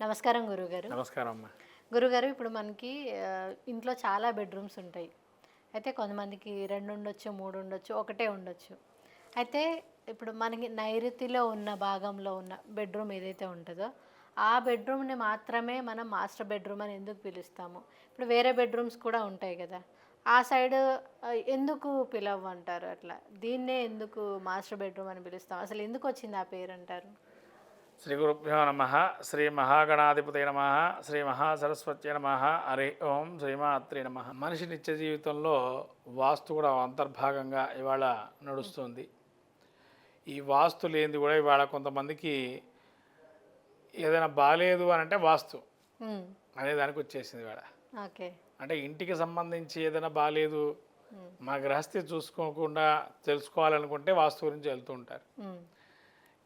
నమస్కారం గురుగారు. నమస్కారం అమ్మా. గురుగారు ఇప్పుడు మనకి ఇంట్లో చాలా బెడ్రూమ్స్ ఉంటాయి. అయితే కొంతమందికి రెండు ఉండొచ్చు మూడు ఉండొచ్చు ఒకటే ఉండొచ్చు. అయితే ఇప్పుడు మనకి నైరుతిలో ఉన్న భాగంలో ఉన్న బెడ్రూమ్ ఏదైతే ఉంటుందో ఆ బెడ్రూమ్ని మాత్రమే మనం మాస్టర్ బెడ్రూమ్ అని ఎందుకు పిలుస్తాము? ఇప్పుడు వేరే బెడ్రూమ్స్ కూడా ఉంటాయి కదా. ఆ సైడ్ ఎందుకు పిలవంటారు అట్లా? దీన్నే ఎందుకు మాస్టర్ బెడ్రూమ్ అని పిలుస్తాం? అసలు ఎందుకు వచ్చింది ఆ పేరు అంటారు? శ్రీ గురుభ్యో నమ శ్రీ మహాగణాధిపతి నమ శ్రీ మహాసరస్వతి నమ హరి ఓం శ్రీమాత్రి నమ. మనిషి నిత్య జీవితంలో వాస్తు కూడా అంతర్భాగంగా ఇవాళ నడుస్తుంది. ఈ వాస్తు లేనిది కూడా ఇవాళ కొంతమందికి ఏదైనా బాగాలేదు అని అంటే వాస్తు అనే దానికి వచ్చేసింది ఇవాళ. ఓకే. అంటే ఇంటికి సంబంధించి ఏదైనా బాగాలేదు మా గృహస్థి చూసుకోకుండా తెలుసుకోవాలనుకుంటే వాస్తు గురించి వెళ్తూ ఉంటారు.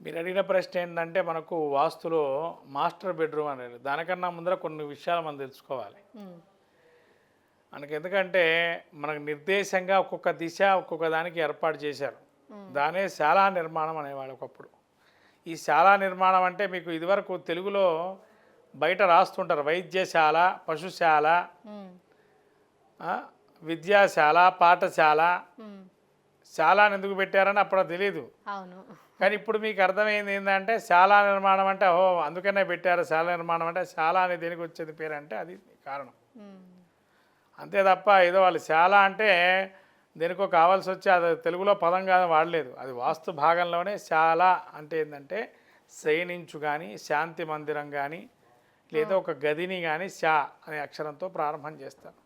మీరు అడిగిన ప్రశ్న ఏంటంటే మనకు వాస్తులో మాస్టర్ బెడ్రూమ్ అనేది దానికన్నా ముందర కొన్ని విషయాలు మనం తెలుసుకోవాలి. మనకి ఎందుకంటే మనకు నిర్దేశంగా ఒక్కొక్క దిశ ఒక్కొక్క దానికి ఏర్పాటు చేశారు. దానే శాలా నిర్మాణం అనేవాళ్ళు ఒకప్పుడు. ఈ శాలా నిర్మాణం అంటే మీకు ఇదివరకు తెలుగులో బయట రాస్తుంటారు. వైద్యశాల పశుశాల విద్యాశాల పాఠశాల. ఉమ్, శాల అని ఎందుకు పెట్టారని అప్పుడు తెలియదు అవును. కానీ ఇప్పుడు మీకు అర్థమైంది ఏంటంటే శాలా నిర్మాణం అంటే ఓ అందుకనే పెట్టారు శాల నిర్మాణం అంటే శాల అనే దేనికి వచ్చేది పేరు అంటే అది కారణం. అంతే తప్ప ఏదో వాళ్ళు శాల అంటే దేనికో కావాల్సి వచ్చి అది తెలుగులో పదం కాదు వాడలేదు. అది వాస్తు భాగంలోనే శాల అంటే ఏంటంటే శయనించు కానీ శాంతి మందిరం కానీ లేదా ఒక గదిని కానీ శా అనే అక్షరంతో ప్రారంభం చేస్తారు.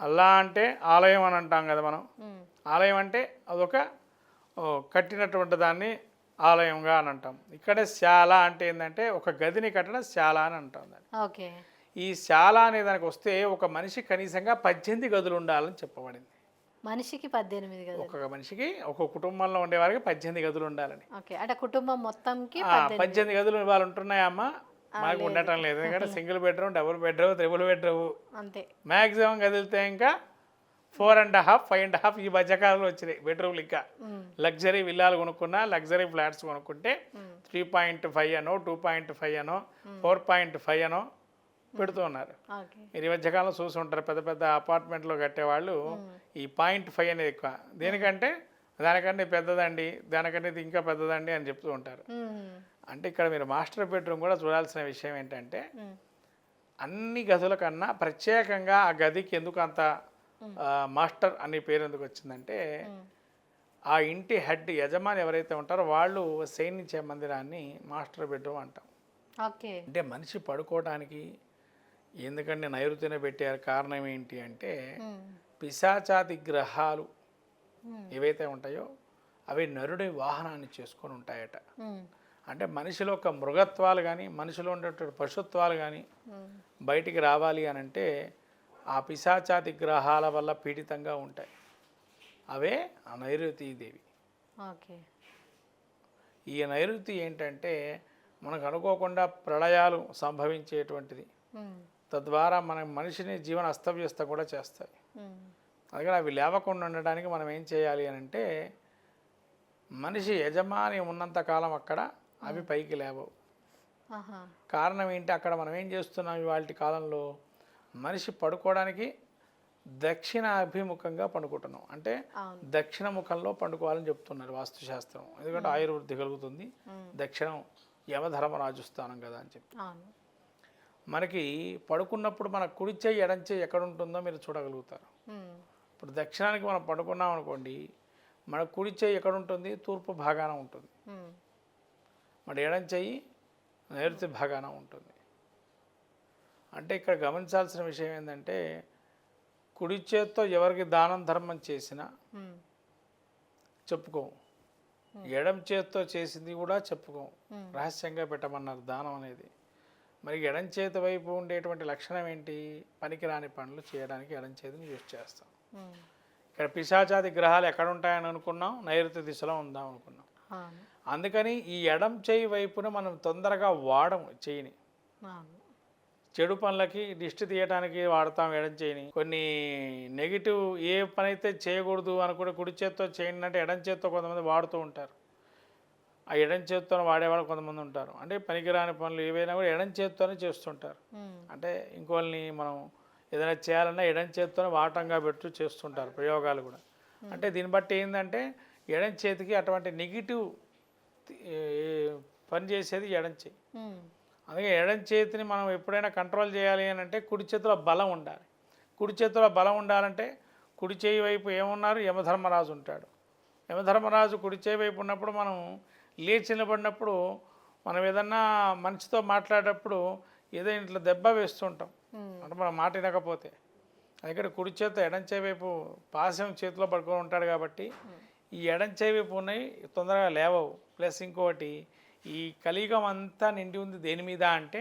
అల్లా అంటే ఆలయం అని అంటాం కదా మనం. ఆలయం అంటే అదొక కట్టినటువంటి దాన్ని ఆలయంగా అని అంటాం. ఇక్కడ శాల అంటే ఏంటంటే ఒక గదిని కట్టడం శాల అని అంటాం దాన్ని. ఓకే. ఈ శాల అనే దానికి వస్తే ఒక మనిషి కనీసంగా పద్దెనిమిది గదులు ఉండాలని చెప్పబడింది. మనిషికి పద్దెనిమిది కదా ఒక్కొక్క మనిషికి ఒక కుటుంబంలో ఉండేవారికి పద్దెనిమిది గదులు ఉండాలని. ఓకే. అంటే కుటుంబం మొత్తంకి పద్దెనిమిది. గదులు ఇవాళ ఉంటున్నాయమ్మా. మాకు ఉండటం లేదు. ఎందుకంటే single bedroom double bedroom triple bedroom. అంతే. మ్యాక్సిమం కదిలితే ఇంకా four and half five and half ఈ మధ్యకాలంలో వచ్చినాయి బెడ్రూమ్లు ఇంకా. లగ్జరీ విల్లాలు కొనుక్కున్నా లగ్జరీ ఫ్లాట్స్ కొనుక్కుంటే. త్రీ పాయింట్ ఫైవ్ అనో టూ పాయింట్ ఫైవ్ అనో ఫోర్ పాయింట్ ఫైవ్ అనో పెడుతూ ఉన్నారు. మీరు ఈ మధ్యకాలంలో చూసి ఉంటారు పెద్ద పెద్ద అపార్ట్మెంట్లో కట్టేవాళ్ళు ఈ పాయింట్ ఫైవ్ అనేది ఎక్కువ. దేనికంటే దానికంటే పెద్దదండి దానికంటే ఇది ఇంకా పెద్దదండి అని చెప్తూ ఉంటారు. అంటే ఇక్కడ మీరు మాస్టర్ బెడ్రూమ్ కూడా చూడాల్సిన విషయం ఏంటంటే అన్ని గదుల కన్నా ప్రత్యేకంగా ఆ గదికి ఎందుకు అంత మాస్టర్ అనే పేరు ఎందుకు వచ్చిందంటే ఆ ఇంటి హెడ్ యజమాని ఎవరైతే ఉంటారో వాళ్ళు శయనించే మందిరాన్ని మాస్టర్ బెడ్రూమ్ అంటాం. అంటే మనిషి పడుకోవడానికి ఎందుకంటే నైరుతిన పెట్టారు? కారణం ఏంటి అంటే పిశాచాది గ్రహాలు ఏవైతే ఉంటాయో అవి నరుడి వాహనాన్ని చేసుకొని ఉంటాయట. అంటే మనిషిలో ఒక మృగత్వాలు కానీ మనిషిలో ఉండేటువంటి పశుత్వాలు కానీ బయటికి రావాలి అని అంటే ఆ పిశాచాది గ్రహాల వల్ల పీడితంగా ఉంటాయి. అవే ఆ నైరుతి దేవి. ఓకే. ఈ నైరుతి ఏంటంటే మనకు అనుకోకుండా ప్రళయాలు సంభవించేటువంటిది. తద్వారా మన మనిషిని జీవన అస్తవ్యస్త కూడా చేస్తాయి. అందుకని అవి లేవకుండా ఉండడానికి మనం ఏం చేయాలి అని అంటే మనిషి యజమాని ఉన్నంతకాలం అక్కడ అవి పైకి లేవవు. కారణం ఏంటి? అక్కడ మనం ఏం చేస్తున్నాం ఇవాళ కాలంలో? మనిషి పడుకోవడానికి దక్షిణ అభిముఖంగా పండుకుంటున్నాం. అంటే దక్షిణ ముఖంలో పండుకోవాలని చెప్తున్నారు వాస్తుశాస్త్రం. ఎందుకంటే ఆయుర్వృద్ధి కలుగుతుంది దక్షిణం యమధర్మరాజు స్థానం కదా అని చెప్పి. మనకి పడుకున్నప్పుడు మన కుడి చెయ్యి ఎడం చెయ్యి ఎక్కడ ఉంటుందో మీరు చూడగలుగుతారు. ఇప్పుడు దక్షిణానికి మనం పడుకున్నాం అనుకోండి మన కుడి చెయ్యి ఎక్కడ ఉంటుంది? తూర్పు భాగాన ఉంటుంది. మన ఎడం చెయ్యి నైరుతి భాగాన ఉంటుంది. అంటే ఇక్కడ గమనించాల్సిన విషయం ఏంటంటే కుడి చేత్తో ఎవరికి దానం ధర్మం చేసినా చెప్పుకోం. ఎడం చేత్తో చేసింది కూడా చెప్పుకోం. రహస్యంగా పెట్టమన్నారు దానం అనేది. మరి ఎడం చేతి వైపు ఉండేటువంటి లక్షణం ఏంటి? పనికిరాని పనులు చేయడానికి ఎడం చేతిని యూజ్ చేస్తాం. ఇక్కడ పిశాచాది గ్రహాలు ఎక్కడ ఉంటాయని అనుకున్నాం నైరుతి దిశలో ఉందాం అనుకున్నాం. అందుకని ఈ ఎడం చేయి వైపున మనం తొందరగా వాడం చేయిని. చెడు పనులకి దిష్టి తీయడానికి వాడతాం ఎడం చేయిని. కొన్ని నెగిటివ్ ఏ పని అయితే చేయకూడదు అనుకుంటే కుడి చేత్తో చేయండి అంటే ఎడం చేత్తో కొంతమంది వాడుతూ ఉంటారు. ఆ ఎడం చేత్తో వాడేవాళ్ళు కొంతమంది ఉంటారు. అంటే పనికిరాని పనులు ఏవైనా కూడా ఎడం చేత్తోనే చేస్తుంటారు. అంటే ఇంకోళ్ళని మనం ఏదైనా చేయాలన్నా ఎడం చేత్తోనే వాటంగా పెట్టు చేస్తుంటారు ప్రయోగాలు కూడా. అంటే దీన్ని బట్టి ఏంటంటే ఎడం చేతికి అటువంటి నెగిటివ్ పని చేసేది ఎడం చేయి. అందుకే ఎడం చేతిని మనం ఎప్పుడైనా కంట్రోల్ చేయాలి అని అంటే కుడి చేతిలో బలం ఉండాలి. కుడి చేతిలో బలం ఉండాలంటే కుడి చేయి వైపు ఏమున్నారు? యమధర్మరాజు ఉంటాడు. యమధర్మరాజు కుడి చేయి వైపు ఉన్నప్పుడు మనం లేచి నిలబడినప్పుడు మనం ఏదన్నా మనిషితో మాట్లాడేటప్పుడు ఏదో ఇంట్లో దెబ్బ వేస్తుంటాం. అంటే మనం మాట వినకపోతే. అందుకని కుడి చేత ఎడం చేయి వైపు పాశం చేతిలో పడుకొని ఉంటాడు కాబట్టి ఈ ఎడం చేయి వైపు ఉన్నాయి తొందరగా లేవవు. ప్లస్ ఇంకోటి ఈ కలియుగం అంతా నిండి ఉంది దేని మీద అంటే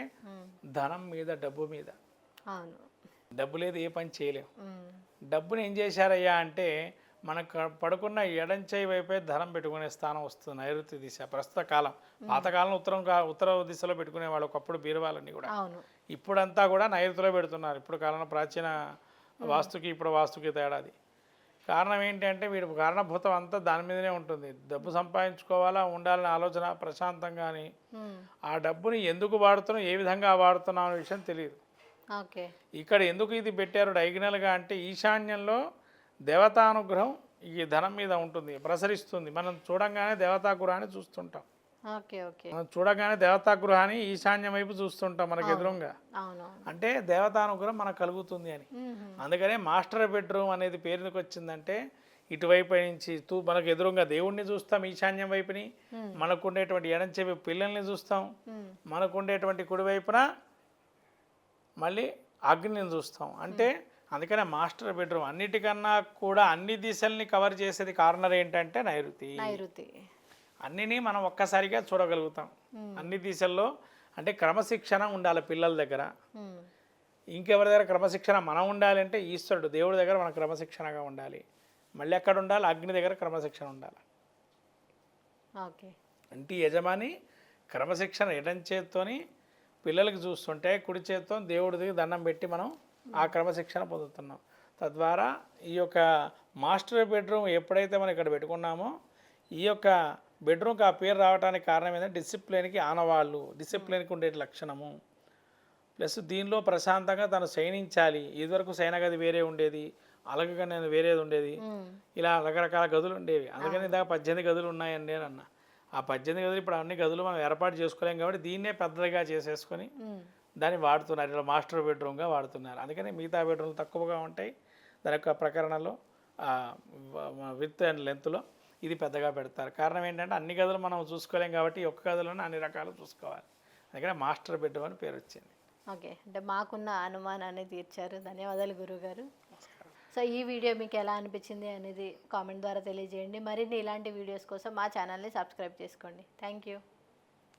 ధనం మీద డబ్బు మీద. అవును. డబ్బు లేదు ఏ పని చేయలేం. ఉమ్, డబ్బుని ఏం చేశారయ్యా అంటే మనకు పడుకున్న ఎడం చేయి వైపే ధనం పెట్టుకునే స్థానం వస్తుంది నైరుతి దిశ ప్రస్తుత కాలం. పాతకాలం ఉత్తరం ఉత్తర దిశలో పెట్టుకునే వాళ్ళు ఒకప్పుడు బీరువాలన్నీ కూడా. ఇప్పుడంతా కూడా నైరుతిలో పెడుతున్నారు. ఇప్పుడు కాలంలో ప్రాచీన వాస్తుకి ఇప్పుడు వాస్తుకి తేడాది కారణం ఏంటంటే వీడి కారణభూతం అంతా దాని మీదనే ఉంటుంది. డబ్బు సంపాదించుకోవాలా ఉండాలనే ఆలోచన ప్రశాంతంగాని ఆ డబ్బుని ఎందుకు వాడుతున్నాం ఏ విధంగా వాడుతున్నాం అనే విషయం తెలియదు. ఓకే. ఇక్కడ ఎందుకు ఇది పెట్టారు డైగనల్గా అంటే ఈశాన్యంలో దేవతానుగ్రహం ఈ ధనం మీద ఉంటుంది ప్రసరిస్తుంది. మనం చూడంగానే దేవతా గృహాన్ని చూస్తుంటాం. చూడగానే దేవతా గృహాన్ని ఈశాన్యం వైపు చూస్తుంటాం మనకి ఎదురుగా. అవును అంటే దేవతానుగ్రహం మనకు కలుగుతుంది అని. అందుకనే మాస్టర్ బెడ్రూమ్ అనేది పేరుకి వచ్చిందంటే ఇటువైపు నుంచి తూ మనకు ఎదురుగా దేవుణ్ణి చూస్తాం ఈశాన్యం వైపుని. Hmm. మనకు ఉండేటువంటి ఎడం చెవి పిల్లల్ని చూస్తాం. ఉమ్, మనకు ఉండేటువంటి కుడివైపున మళ్ళీ అగ్నిని చూస్తాం. అంటే అందుకనే మాస్టర్ బెడ్రూమ్ అన్నిటికన్నా కూడా అన్ని దిశల్ని కవర్ చేసేది కార్నర్ ఏంటంటే నైరుతి. నైరుతి. అన్నిని మనం ఒక్కసారిగా చూడగలుగుతాం. అన్ని దిశల్లో అంటే క్రమశిక్షణ ఉండాలి పిల్లల దగ్గర. ఇంకెవరి దగ్గర క్రమశిక్షణ మనం ఉండాలి అంటే ఈశ్వరుడు దేవుడి దగ్గర మనం క్రమశిక్షణగా ఉండాలి. మళ్ళీ ఎక్కడ ఉండాలి? అగ్ని దగ్గర క్రమశిక్షణ ఉండాలి. ఓకే. ఇంటి యజమాని క్రమశిక్షణ ఎడం చేత్తోని పిల్లలకి చూస్తుంటే కుడి చేత్తో దేవుడికి దండం పెట్టి మనం ఆ క్రమశిక్షణ పొందుతున్నాం. తద్వారా ఈ యొక్క మాస్టర్ బెడ్రూమ్ ఎప్పుడైతే మనం ఇక్కడ పెట్టుకున్నామో ఈ యొక్క బెడ్రూమ్కి ఆ పేరు రావడానికి కారణం ఏంటంటే డిసిప్లిన్కి ఆనవాళ్ళు డిసిప్లిన్కి ఉండే లక్షణము. ప్లస్ దీనిలో ప్రశాంతంగా తను శయనించాలి. ఇదివరకు శయన గది వేరే ఉండేది అలగగా నేను వేరేది ఉండేది. ఇలా రకరకాల గదులు ఉండేవి. అందుకని ఇందాక పద్దెనిమిది గదులు ఉన్నాయని నేను అన్న. ఆ పద్దెనిమిది గదులు ఇప్పుడు అన్ని గదులు మనం ఏర్పాటు చేసుకోలేం కాబట్టి దీన్నే పెద్దదిగా చేసేసుకొని దాన్ని వాడుతున్నారు. ఇలా మాస్టర్ బెడ్రూమ్గా వాడుతున్నారు. అందుకని మిగతా బెడ్రూమ్లు తక్కువగా ఉంటాయి. దాని యొక్క ప్రకరణలో విత్ అండ్ లెంత్లో. ఇది పెద్దగా పెడతారు. కారణం ఏంటంటే అన్ని గదులు మనం చూసుకోలేం కాబట్టి ఒక్క గదిలోనే అన్ని రకాలు చూసుకోవాలి. అందుకని మాస్టర్ బెడ్రూమ్ అని పేరు వచ్చింది. ఓకే. అంటే మాకున్న అనుమానాన్ని తీర్చారు. ధన్యవాదాలు గురుగారు. సో ఈ వీడియో మీకు ఎలా అనిపించింది అనేది కామెంట్ ద్వారా తెలియజేయండి. మరిన్ని ఇలాంటి వీడియోస్ కోసం మా ఛానల్ని సబ్స్క్రైబ్ చేసుకోండి. Thank you.